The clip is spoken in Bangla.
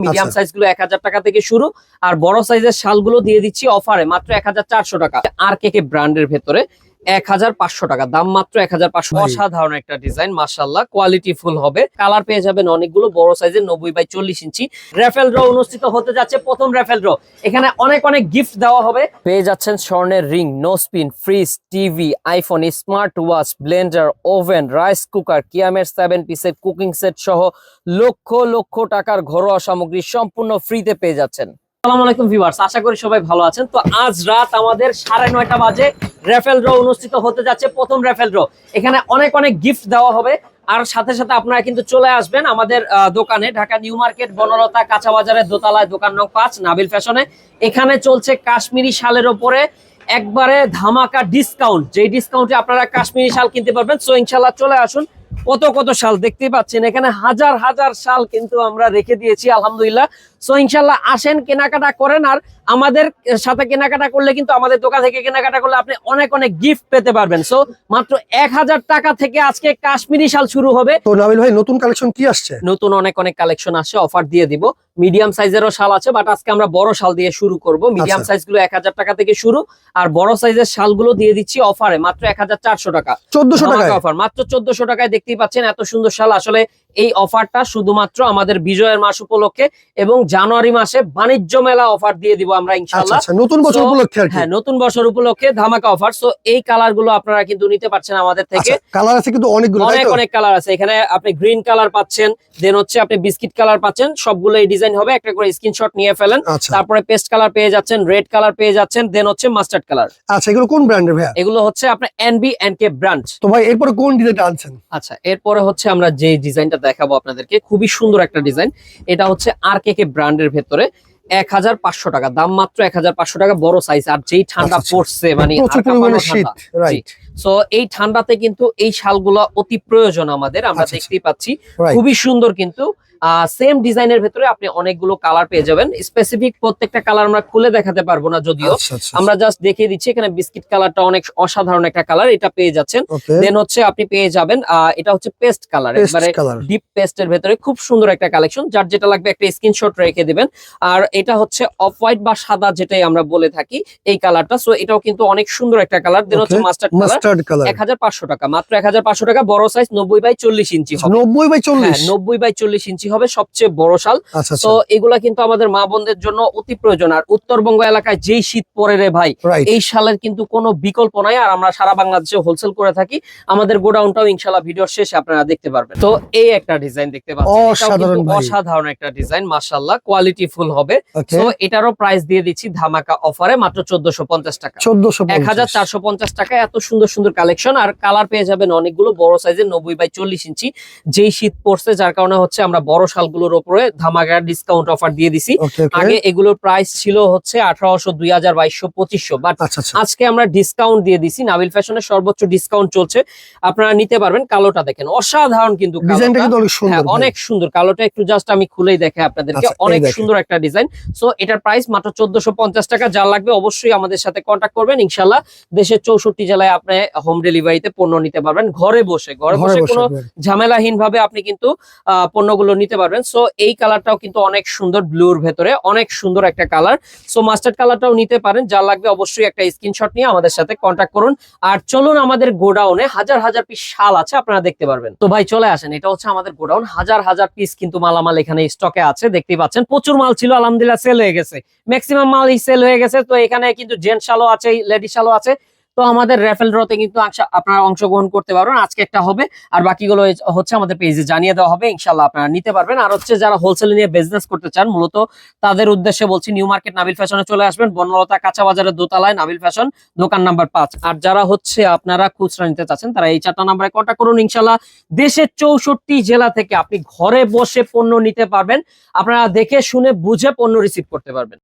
মিডিয়াম আচ্ছা। সাইজগুলো এক হাজার টাকা থেকে শুরু আর বড় সাইজের শালগুলো দিয়ে দিচ্ছি অফারে মাত্র এক হাজার চারশো টাকা আর কে কে ব্র্যান্ডের ভেতরে এক হাজার পাঁচশো টাকা। দাম মাত্র এক হাজার পাঁচশো। অসাধারণ একটা ডিজাইন মার্শাল্লাহ কোয়ালিটি ফুল হবে। কালার পেয়ে যাবেন অনেকগুলো বড় সাইজের নব্বই বাই চল্লিশ ইঞ্চি। র্যাফেল ড্র অনুষ্ঠিত হতে যাচ্ছে প্রথম র্যাফেল ড্র। এখানে অনেক অনেক গিফট দেওয়া হবে। পেয়ে যাচ্ছেন স্বর্ণের ring no spin fridge TV iPhone smart watch blender oven rice cooker কিয়ামের seven পিসের কুকিং সেট সহ লক্ষ লক্ষ টাকার ঘরোয়া সামগ্রী সম্পূর্ণ ফ্রিতে পেয়ে যাচ্ছেন। আসসালামু আলাইকুম ভিউয়ার্স আশা করি সবাই ভালো আছেন। তো আজ রাত আমাদের সাড়ে নয়টা বাজে। র্যাফেল ড্র অনুষ্ঠিত হতে যাচ্ছে প্রথম র্যাফেল ড্র। এখানে অনেক অনেক গিফট দেওয়া হবে। আর সাথে সাথে আপনারা কিন্তু চলে আসবেন আমাদের দোকানে, ঢাকা নিউ মার্কেট, বনলতা কাঁচা বাজারের দোতলায়, দোকান নং পাঁচ, নাবিল ফ্যাশনে। এখানে চলছে কাশ্মীরি শালের ওপরে একবারে ধামাকা ডিসকাউন্ট যেই ডিসকাউন্টে আপনারা কাশ্মীরি শাল কিনতে পারবেন। সো ইনশাল্লাহ চলে আসুন। কত কত শাল দেখতেই পাচ্ছেন? এখানে হাজার হাজার শাল কিন্তু আমরা রেখে দিয়েছি আলহামদুলিল্লাহ। সো ইনশাল্লাহ আসেন কেনাকাটা করেন আর আমাদের সাথে কেনাকাটা করলে কিন্তু আমাদের দোকান থেকে কেনাকাটা করলে আপনি অনেক অনেক গিফট পেতে পারবেন। সো মাত্র এক হাজার টাকা থেকে আজকে কাশ্মীরি শাল শুরু হবে। তো নাবিল ভাই নতুন কালেকশন কি আসছে? নতুন অনেক অনেক কালেকশন আসছে অফার দিয়ে দিব। মিডিয়াম সাইজেরও শাল আছে বাট আজকে আমরা বড় শাল দিয়ে শুরু করব। মিডিয়াম আচ্ছা। সাইজগুলো এক হাজার টাকা থেকে শুরু আর বড় সাইজের শালগুলো দিয়ে দিচ্ছি অফারে মাত্র এক হাজার চারশো টাকা। চোদ্দশো টাকা অফার মাত্র চোদ্দশো টাকায় দেখতেই পাচ্ছেন এত সুন্দর শাল। আসলে এই অফারটা শুধুমাত্র আমাদের বিজয়ের মাস উপলক্ষে এবং জানুয়ারি মাসে বাণিজ্য মেলা অফার দিয়ে দিব আমরা আচ্ছা ইনশাল্লাহ আচ্ছা নতুন বছর উপলক্ষে হ্যাঁ নতুন বছর উপলক্ষে ধামাকা অফার। সো এই কালারগুলো আপনারা কিন্তু নিতে পারছেন আমাদের থেকে। কালার আছে কিন্তু অনেকগুলো অনেক অনেক কালার আছে। এখানে আপনি গ্রিন কালার পাচ্ছেন দেন হচ্ছে আপনি বিস্কিট কালার পাচ্ছেন সবগুলো এই ডিজাইন হবে। একটা করে স্ক্রিনশট নিয়ে ফেলেন। আচ্ছা। তারপরে পেস্ট কালার পেয়ে যাচ্ছেন রেড কালার পেয়ে যাচ্ছেন দেন হচ্ছে মাস্টার্ড কালার আচ্ছা এগুলো কোন ব্র্যান্ডের ভাইয়া? এগুলো হচ্ছে আপনার এনবি এন্ড কে ব্রান্ড তো ভাই এরপরে কোন ডিজাইনটা আনছেন? আচ্ছা এরপরে হচ্ছে আমরা যে ডিজাইনটা দেখাবো আপনাদেরকে। খুবই সুন্দর একটা ডিজাইন। এটা হচ্ছে আর কে কে ব্র্যান্ডের ভেতরে। এক হাজার পাঁচশো টাকা। দাম মাত্র এক হাজার পাঁচশো টাকা। বড় সাইজ আর যেই ঠান্ডা আচ্ছা, আচ্ছা। পড়ছে মানে শীত। সো এই ঠান্ডাতে কিন্তু এই শালগুলো অতি প্রয়োজন আমাদের আমরা আচ্ছা, দেখতেই পাচ্ছি। খুবই সুন্দর কিন্তু সেম ডিজাইনের ভেতরে আপনি অনেকগুলো কালার পেয়ে যাবেন। স্পেসিফিক প্রত্যেকটা কালার আমরা খুলে দেখাতে পারব না যদিও। আচ্ছা আচ্ছা আমরা জাস্ট দেখিয়ে দিচ্ছি এখানে বিস্কিট কালারটা অনেক অসাধারণ একটা কালার এটা পেয়ে যাচ্ছেন। দেন হচ্ছে আপনি পেয়ে যাবেন আহ, এটা হচ্ছে পেস্ট কালার একবারে ডিপ পেস্টের ভেতরে খুব সুন্দর একটা কালেকশন যার যেটা লাগবে একটা স্ক্রিনশট রেখে দিবেন। আর এটা হচ্ছে অফ হোয়াইট বা সাদা যেটাই আমরা বলে থাকি এই কালারটা সো এটাও কিন্তু অনেক সুন্দর একটা কালার দেন হচ্ছে. মাস্টার্ড কালার মাস্টার্ড কালার এক হাজার পাঁচশো টাকা। মাত্র টাকা বড় সাইজ নব্বই বাই চল্লিশ ইঞ্চি হবে। নব্বই বাই হ্যাঁ চল্লিশ নব্বই বাই চল্লিশ ইঞ্চি হবে সবচেয়ে বড় শাল। আচ্ছা তো আচ্ছা এগুলা কিন্তু আমাদের মা বোনদের জন্য অতি প্রয়োজন। আর উত্তরবঙ্গ এলাকায় যেই শীত পড়ে রে ভাই এই শালের কিন্তু কোনো বিকল্প নাই। আর আমরা সারা বাংলাদেশে হোলসেল করে থাকি। আমাদের গোডাউনটাও ভিডিওর শেষে আপনারা দেখতে পারবেন। তো এই একটা ডিজাইন দেখতে পাচ্ছেন। অসাধারণ অসাধারণ একটা ডিজাইন মাশাআল্লাহ কোয়ালিটি ফুল হবে। তো এটারও প্রাইস দিয়ে দিচ্ছি ধামাকা অফারে মাত্র চোদ্দশো পঞ্চাশ টাকা। চোদ্দশো এক হাজার চারশো পঞ্চাশ টাকা এত সুন্দর সুন্দর কালেকশন আর কালার পেয়ে যাবেন অনেকগুলো বড় সাইজের নব্বই বাই চল্লিশ ইঞ্চি। যেই শীত পড়ছে যার কারণে হচ্ছে আমরা বড় শালগুলোর উপরে ধামাকা ডিসকাউন্ট অফার দিয়ে দিছি। আগে এগুলোর প্রাইস ছিল হচ্ছে আঠারোশো দুই হাজার বাইশশো পঁচিশশো। বাট আচ্ছা আচ্ছা। আজকে আমরা ডিসকাউন্ট দিয়ে দিছি। নাবিল ফ্যাশনের সর্বোচ্চ ডিসকাউন্ট চলছে। আপনারা নিতে পারবেন কালোটা দেখেন। অসাধারণ কিন্তু অনেক সুন্দর হ্যাঁ। অনেক সুন্দর। কালোটা একটু জাস্ট আমি খুলেই দেখে আপনাদেরকে। আচ্ছা, অনেক সুন্দর একটা ডিজাইন সো এটার প্রাইস মাত্র চোদ্দশো পঞ্চাশ টাকা। যা লাগবে অবশ্যই আমাদের সাথে কন্ট্যাক্ট করবেন। ইনশাল্লাহ দেশের চৌষট্টি জেলায় আপনি হোম ডেলিভারিতে পণ্য নিতে পারবেন ঘরে বসে ঘরে বসে কোনো ঝামেলাহীন ভাবে আপনি কিন্তু পণ্যগুলো নিতে পারবেন। সো এই কালারটাও কিন্তু অনেক সুন্দর ব্লুর ভেতরে অনেক সুন্দর একটা কালার সো মাস্টার্ড কালারটাও নিতে পারেন যা লাগবে অবশ্যই একটা স্ক্রিনশট নিয়ে আমাদের সাথে কন্ট্যাক্ট করুন। আর চলুন আমাদের গোডাউনে হাজার হাজার পিস শাল আছে আপনারা দেখতে পারবেন। তো ভাই চলে আসেন এটা হচ্ছে আমাদের গোডাউন। হাজার হাজার পিস কিন্তু মালামাল এখানে স্টকে আছে দেখতেই পাচ্ছেন। প্রচুর মাল ছিল আলহামদুলিল্লাহ সেল হয়ে গেছে। ম্যাক্সিমাম মালই সেল হয়ে গেছে তো এখানে কিন্তু জেন্টস শালও আছে লেডি শালও আছে। তো আমাদের রেফেল ড্রতে কিন্তু আংশা- আপনারা অংশগ্রহণ করতে পারবেন। আজকে একটা হবে, আর বাকিগুলো হচ্ছে আমাদের পেজে জানিয়ে দেওয়া হবে। ইনশাল্লাহ আপনারা নিতে পারবেন। আর হচ্ছে যারা হোলসেল নিয়ে বিজনেস করতে চান, মূলত তাদের উদ্দেশ্যে বলছি নিউ মার্কেট নাবিল ফ্যাশনে চলে আসবেন। বনলতা কাঁচা বাজারের দোতলায় নাবিল ফ্যাশন দোকান নাম্বার পাঁচ। আর যারা হচ্ছে আপনারা খুচরা নিতে চাচ্ছেন, তারা এই চারটা নাম্বারে কন্ট্যাক্ট করুন। ইনশাল্লাহ দেশের চৌষট্টি জেলা থেকে আপনি ঘরে বসে পণ্য নিতে পারবেন। আপনারা দেখে শুনে বুঝে পণ্য রিসিভ করতে পারবেন।